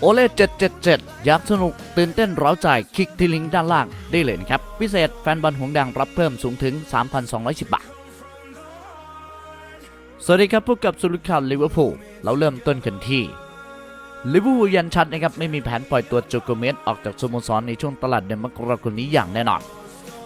โอเล่777 อยากสนุกตื่นเต้นเร้าใจคลิกที่ลิงก์ด้านล่างได้เลยนะครับ พิเศษแฟนบอลหงดังรับเพิ่มสูงถึง 3,210 บาท สวัสดีครับพบกับสุริข่าวลิเวอร์พูลเราเริ่มต้นกันที่ลิเวอร์พูลยันชัดนะครับ ไม่มีแผนปล่อยตัวโจโกเมสออกจากสโมสรในช่วงตลาดเดือนมกราคมนี้อย่างแน่นอน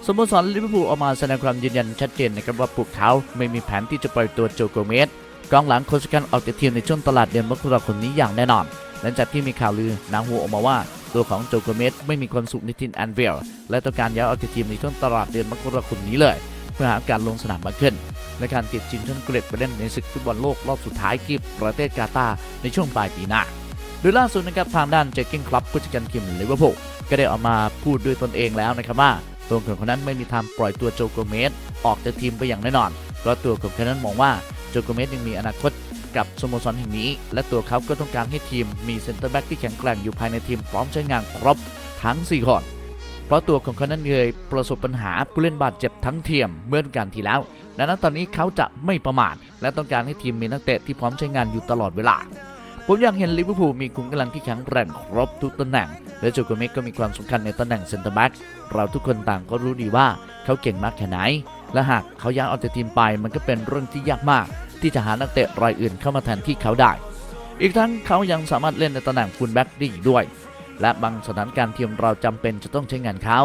สโมสรลิเวอร์พูลออกมาแสดงความยืนยันชัดเจนนะครับว่าพวกเขาไม่มีแผนที่จะปล่อยตัวโจโกเมสกองหลังคนสำคัญออกจากทีมในช่วงตลาดเดือนมกราคมนี้อย่างแน่นอน หลังจากที่มีข่าวลือหนาหูออกมาว่าตัวของโจโกเมสไม่มีความสุขในทีมแอนเวลและต้องการย้ายออกจากทีมในช่วงตลาดเดือนมกราคมนี้เลย เพื่อหาการลงสนามมากขึ้นและการติดชิงชนเกรดไปเล่นในศึกฟุตบอลโลกรอบสุดท้ายที่ประเทศกาตาร์ในช่วงปลายปีหน้าโดยล่าสุดนะครับทางด้านเจคกิ้งคลับผู้จัดการทีมลิเวอร์พูลก็ได้ออกมาพูดด้วยตนเองแล้วนะครับว่าตัวของคนนั้นไม่มีทางปล่อยตัวโจโกเมสออกจากทีมไปอย่างแน่นอนเพราะตัวของคนนั้นมองว่า โจโกเมสยังมีอนาคตกับสโมสรแห่งนี้ และตัวเขาก็ต้องการให้ทีมมีเซ็นเตอร์แบ็กที่แข็งแกร่งอยู่ภายในทีมพร้อมใช้งานครบทั้ง4คนเพราะตัวของเขานั้นเคยประสบปัญหาผู้เล่นบาดเจ็บทั้งเทียมเมื่อกันที่แล้วดังนั้นตอนนี้เขาจะไม่ประมาทและต้องการให้ทีมมีนักเตะที่พร้อมใช้งานอยู่ตลอดเวลา ผมอยากเห็นลิเวอร์พูลมีขุมกำลังที่แข็งแกร่งครบทุกตำแหน่ง และโจโกเมสก็มีความสำคัญในตำแหน่งเซนเตอร์แบ็กเราทุกคนต่างก็รู้ดีว่าเขาเก่งมากแค่ไหน และหากเขาย้ายออกจากทีมไปมันก็เป็นเรื่องที่ยากมาก ที่จะหานักเตะรายอื่นเข้ามาแทนที่เขาได้ อีกทั้งเขายังสามารถเล่นในตำแหน่งฟูลแบ็กได้อีกด้วย และบางสถานการณ์ทีมเราจำเป็นจะต้องใช้งานเขา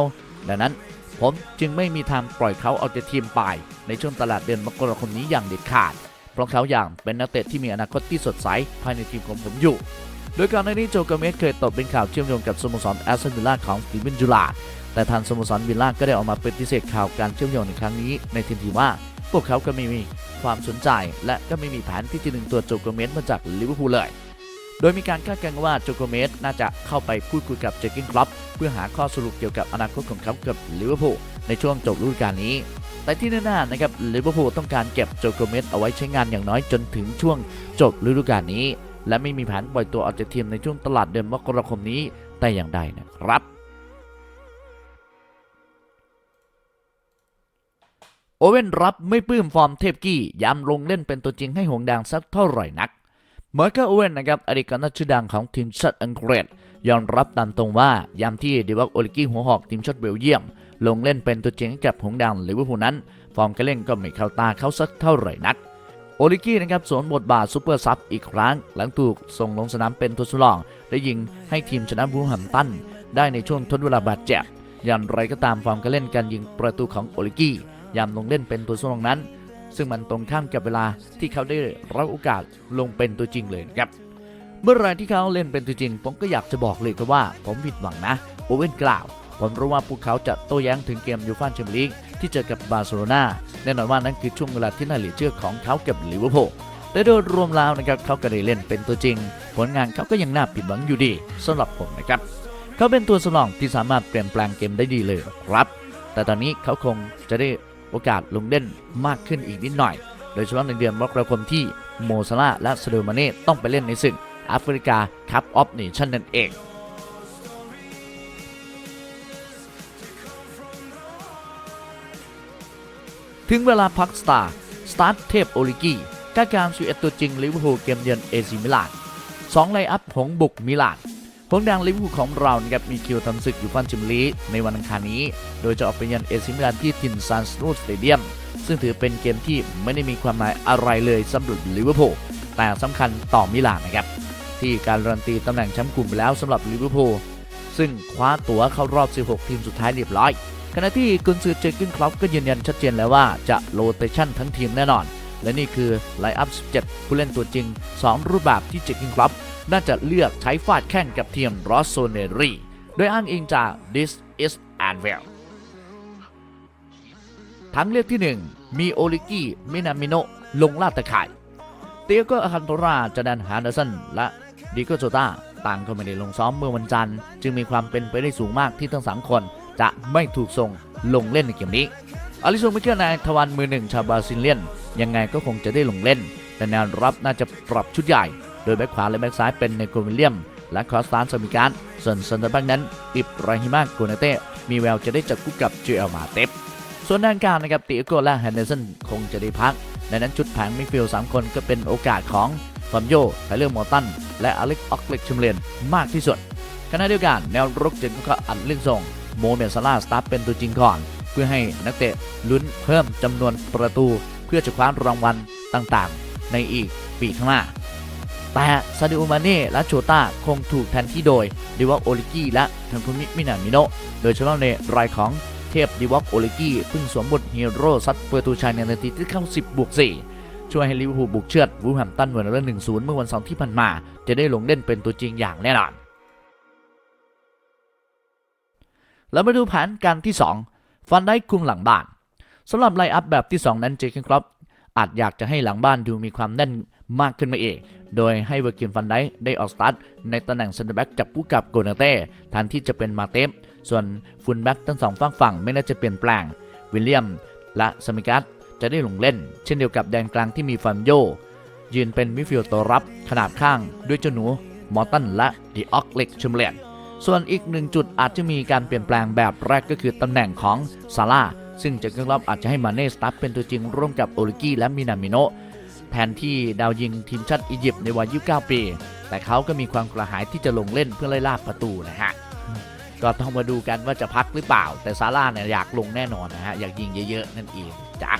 ดังนั้นผมจึงไม่มีทางปล่อยเขาออกจากทีมไป ในช่วงตลาดเดือนมกราคมนี้อย่างเด็ดขาด เพราะเขาอย่างเป็นนักเตะที่มีอนาคตที่สดใสภายในทีมของผมอยู่ โดยก่อนหน้านี้โจเกเมสเคยตกเป็นข่าวเชื่อมโยงกับสโมสรแอสตันวิลล่าของสตีเวนจูลาดแต่ทางสโมสรวิลล่าก็ได้ออกมาปฏิเสธข่าวการเชื่อมโยงในครั้งนี้ ในทันทีว่า พวกเขาก็ไม่มีความสนใจและก็ไม่มีแผนที่จะดึงตัวโจเกเมสมาจากลิเวอร์พูลเลยโดยมีการคาดการณ์ว่าโจโกเมสน่าจะเข้าไปพูดคุยกับเจคกินคลับเพื่อหาข้อสรุปเกี่ยวกับอนาคตของเขากับลิเวอร์พูลในช่วงจบฤดูกาลนี้ แต่ที่แน่ๆนะครับลิเวอร์พูลต้องการเก็บโจโกเมสเอาไว้ใช้งานอย่างน้อยจนถึงช่วงจบฤดูกาลนี้ และไม่มีแผนปล่อยตัวออกจากทีมในช่วงตลาดเดือนมกราคมนี้แต่อย่างใดนะครับโอเว่นรับไม่ปลื้มฟอร์มเทพกี้ย้ำลงเล่นเป็นตัวจริงให้หงแดงสักเท่าไหร่นักเมอร์เกอร์โอเว่นนะครับอดีตกองหน้าชื่อดังของทีมชาติอังกฤษยอมรับตามตรงว่ายามที่เดวักโอลิกี้หัวหอกทีมชาติเบลเยียม ลงเล่นเป็นตัวจริงกับหงแดงลิเวอร์พูลนั้น ฟอร์มการเล่นก็ไม่เข้าตาเขาสักเท่าไหร่นัก โอลิกี้นะครับสวมบทบาทซูเปอร์ซับอีกครั้ง หลังถูกส่งลงสนามเป็นตัวสำรองได้ยิงให้ทีมชนะบูแฮมตันได้ในช่วงทดเวลาบาดเจ็บอย่างไรก็ตามฟอร์มการเล่นการยิงประตูของโอลิกี้ยามลงเล่นเป็นตัวสำรองนั้น ซึ่งมันตรงข้ามกับเวลาที่เขาได้รับโอกาสลงเป็นตัวจริงเลยครับเมื่อไรที่เขาเล่นเป็นตัวจริง ผมก็อยากจะบอกเลยครับว่า ผมผิดหวังนะ โอเว่นกล่าว ผมรู้ว่าพวกเขาจะโต้แย้งถึงเกมยูฟ่าแชมเปี้ยนลีกที่เจอกับบาร์เซโลนาแน่นอนว่านั่นคือช่วงเวลาที่น่าเหลือเชื่อของเขากับลิเวอร์พูลแต่โดยรวมแล้วนะครับเขาก็ได้เล่นเป็นตัวจริง ผลงานเขาก็ยังน่าผิดหวังอยู่ดีสำหรับผมนะครับ เขาเป็นตัวสำรองที่สามารถเปลี่ยนแปลงเกมได้ดีเลยครับ แต่ตอนนี้เขาคงจะได้โอกาสลงเล่นมากขึ้นอีกนิดหน่อย โดยเฉพาะในเดือนมกราคมที่โมซาลาและซาโดมาเน่ต้องไปเล่นในศึกแอฟริกาคัพออฟเนชั่นนั่นเอง ถึงเวลาพักสตาร์สตาร์ทเทพโอลิกีกาการสุเอตตัวจริงลิเวอร์พูลเกมเยือนเอซิมิลานสองไลอัพหงบุกมิลานผงแดงลิเวอร์พูลของเรานะครับมีคิวทำศึกอยู่ฟันจิมลีในวันอังคารนี้ โดยจะออกไปเยือนเอซิมิลานที่ทินซานสโนสเตเดียม ซึ่งถือเป็นเกมที่ไม่ได้มีความหมายอะไรเลยสำหรับลิเวอร์พูลแต่สำคัญต่อมิลานนะครับที่การรันตีตำแหน่งแชมป์กลุ่มไปแล้วสำหรับลิเวอร์พูลซึ่งคว้าตั๋วเข้ารอบ 16 ทีมสุดท้ายเรียบร้อย ขณะที่กุนซือเจอร์กินคลับก็ยืนยันชัดเจนแล้วว่าจะโรเตชันทั้งทีมแน่นอน และนี่คือไลน์อัพ 17 ผู้เล่นตัวจริง 2 รูปแบบที่เจอร์กินคลับน่าจะเลือกใช้ฟาดแข่งกับทีมรอสโซเนรีโดยอ้างอิงจาก This is Anvil ทั้งเลือกที่ 1 มีโอลิกี้ มินามิโนลงลาดตะข่ายเตียโกอาคันโตราจาดันฮานเดสัน และดิโกโจตาต่างก็ไม่ได้ลงซ้อมเมื่อวันจันทร์ จึงมีความเป็นไปได้สูงมากที่ทั้งสามคน จะไม่ถูกส่งลงเล่นในเกมนี้อลิสซงมิเคิลนายทวันมือหนึ่งชาวบราซิลเลียน ยังไงก็คงจะได้ลงเล่น แต่แนวรับน่าจะปรับชุดใหญ่ โดยแบ็คขวาและแบ็คซ้ายเป็นเนโกวิลเลียม และคอสตานสมิการส่วนซันเดอร์แบ็กนั้น อิบราฮิมาโกเนเต้มีแววจะได้จับคู่กับเจเอลมาเตปส่วนด้านกลางนะครับติโกและแฮนเดอร์สันคงจะได้พักดังนั้นชุดแผงมิฟิลสามคนก็เป็นโอกาสของฟอมโยไทเลอร์มอร์ตัน และอเล็กออกเล็กชิมเลนมากที่สุดขณะเดียวกันแนวรุกจึงก็อัดเล่นส่ง โมเมนซาลาสตาร์เป็นตัวจริงก่อน เพื่อให้นักเตะลุ้นเพิ่มจำนวนประตู เพื่อจะคว้ารางวัลต่างๆ ในอีกปีข้างหน้า แต่ซาดิโอมาเน่และโชต้าคงถูกแทนที่โดยดิวอกโอลิกี้และทันคุมิมินามิโนโดยเฉพาะในรายของเทพดิวอกโอลิกี้เพิ่งสวมบทฮีโร่ซัดเประตูชัยในนาทีที่เข้า 10บวก4ช่วยให้ลิเวอร์พูลบุกเชือดวูแฮมตันเวันละ1-0เมื่อวันเสาร์ที่ผ่านมา จะได้ลงเล่นเป็นตัวจริงอย่างแน่นอน แล้วมาดูแผนการที่ 2 ฟันได้คุมหลังบ้านสำหรับไลอัพแบบที่ 2 นั้นเจคินครอปอาจอยากจะให้หลังบ้านดูมีความแน่นมากขึ้นมาเองโดยให้เวอร์กินฟันได้ได้ออกสตาร์ทในตำแหน่งเซนเตอร์แบ็กจับคู่กับโกนาเต้แทนที่จะเป็นมาเตฟส่วนฟุนแบ็กทั้งสองฝั่งฝั่งไม่น่าจะเปลี่ยนแปลง วิลเลียม และสมิกัสจะได้ลงเล่น เช่นเดียวกับแดนกลางที่มีฟันโย ยืนเป็นมิฟิลตัวรับขนาดข้างด้วยเจ้าหนูมอร์ตันและดีออกเล็กชมเลียน ส่วนอีกหนึ่งจุดอาจจะมีการเปลี่ยนแปลงแบบแรกก็คือตำแหน่งของซาร่าซึ่งจะเครื่องรอบอาจจะให้มาเน่สตาร์เป็นตัวจริงร่วมกับโอลิกี้และมินามิโนแทนที่ดาวยิงทีมชาติอียิปต์ในวัย 29 ปี แต่เขาก็มีความกระหายที่จะลงเล่นเพื่อไล่ล่าประตูนะฮะ ก็ต้องมาดูกันว่าจะพักหรือเปล่า แต่ซาร่าเนี่ยอยากลงแน่นอนนะฮะ อยากยิงเยอะๆ นั่นเองจ้ะ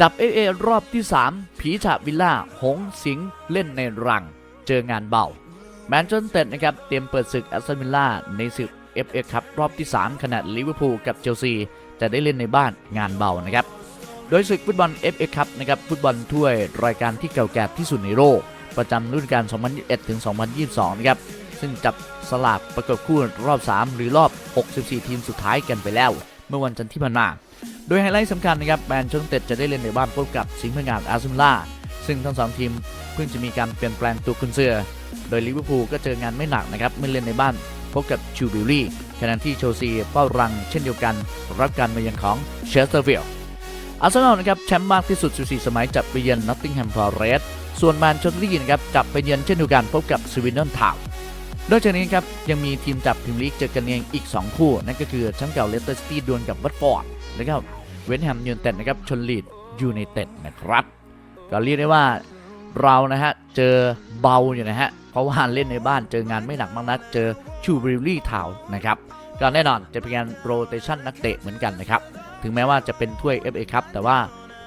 จับเอเอรอบที่ 3 ผีฉาวิลล่า หงสิง เล่นในรัง เจองานเบา แมนเชสเตอร์นะครับ เตรียมเปิดศึกแอสตันวิลล่าในศึก FA ครับรอบที่ 3 ขณะลิเวอร์พูลกับเชลซี จะได้เล่นในบ้านงานเบานะครับ โดยศึกฟุตบอล FA ครับนะครับฟุตบอลถ้วยรายการที่เก่าแก่ที่สุดในโลกประจำฤดูกาล 2021 ถึง 2022 นะครับ ซึ่งจับสลากประกบคู่รอบ 3 หรือรอบ 64 ทีมสุดท้ายกันไปแล้ว เมื่อวันจันทร์ที่ผ่านมา โดยไฮไลท์สำคัญนะครับแมนเชสเตอร์จะได้เล่นในบ้านพบกับสิงห์พงานอาร์เซนอลล่าซึ่งทั้งสองทีมเพิ่งจะมีการเปลี่ยนแปลงตัวกุนเซือโดยลิเวอร์พูลก็เจองานไม่หนักนะครับเมื่อเล่นในบ้านพบกับชูบิลลี่ขณะที่เชลซีเป้ารังเช่นเดียวกัน รับการมาเยือนของเชสเตอร์วิลล์อาร์เซนอลนะครับแชมป์มากที่สุด 14 สมัยจับไปเยือนนอตติงแฮมฟอร์เรสต์ส่วนแมนเชสเตอร์ลีนะครับจับไปเยือนเช่นเดียวกันพบกับสวินเนอร์ทาวนอกจากนี้ครับยังมีทีมจับพรีมลีกเจอกันเองอีก 2 คู่ นั่นก็คือแชมป์เก่าเลสเตอร์ซิตี้ดวลกับวัตฟอร์ดแล้วก็ เวนแฮมยูนเต็ดนะครับชนลีดยูไนเต็ดนะครับ ก็เรียกได้ว่าเรานะฮะเจอเบาอยู่นะฮะเพราะว่าเล่นในบ้านเจองานไม่หนักมากนักเจอชูบริลลี่ทาวนะครับก็แน่นอนจะเป็นการโรเตชันนักเตะเหมือนกันนะครับถึงแม้ว่าจะเป็นถ้วย FA ครับแต่ว่า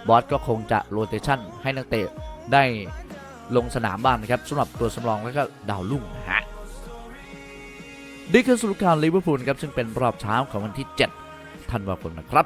บอสก็คงจะโรเตชันให้นักเตะได้ลงสนามบ้างนะครับสำหรับตัวสำรองแล้วก็ดาวรุ่งนะฮะนี่คือสรุปข่าวลิเวอร์พูลครับซึ่งเป็นรอบเช้าของวันที่ 7 ธันวาคมนะครับ